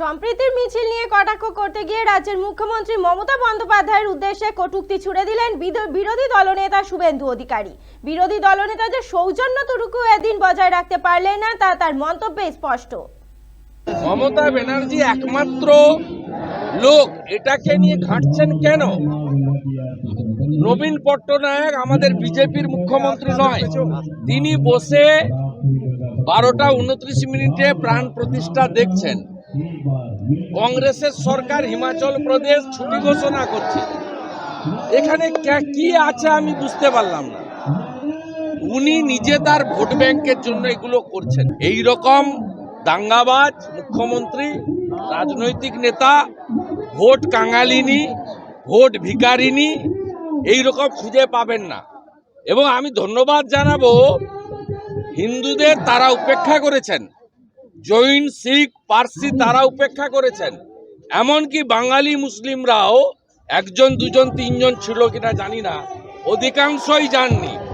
সম্প্রীতির মিছিল নিয়ে কটাক্ষ করতে গিয়ে রাজ্যের মুখ্যমন্ত্রী মমতা বন্দ্যোপাধ্যায়ের উদ্দেশ্যে কটূক্তি ছুড়ে দিলেন বিরোধী দলনেতা শুভেন্দু অধিকারী। বিরোধী দলনেতা যে সৌজন্যটুকু এদিন বজায় রাখতে পারলেন না, তা তার মন্তব্যে স্পষ্ট। মমতা ব্যানার্জি একমাত্র লোক, এটাকে নিয়ে ঘাঁটছেন কেন? নবীন পট্টনায়ক আমাদের বিজেপির মুখ্যমন্ত্রী নয়। তিনি বসে বারোটা উনত্রিশ মিনিটে প্রাণ প্রতিষ্ঠা দেখছেন। কংগ্রেসের সরকার হিমাচল প্রদেশ ছুটি ঘোষণা করছে। এখানে কে- আছে আমি বুঝতে পারলাম না। উনি নিজে তার ভোট ব্যাংকের জন্য এগুলো করছেন। এই রকম দাঙ্গাবাজ মুখ্যমন্ত্রী, রাজনৈতিক নেতা, ভোট কাঙালিনী, ভোট ভিকারিনী এই রকম খুঁজে পাবেন না। এবং আমি ধন্যবাদ জানাব হিন্দুদের তারা উপেক্ষা করেছেন। জৈন, শিখ, পার্সি তারা উপেক্ষা করেছেন। এমনকি বাঙালি মুসলিমরাও একজন, দুজন, তিনজন ছিল কিনা জানি না। অধিকাংশই যাননি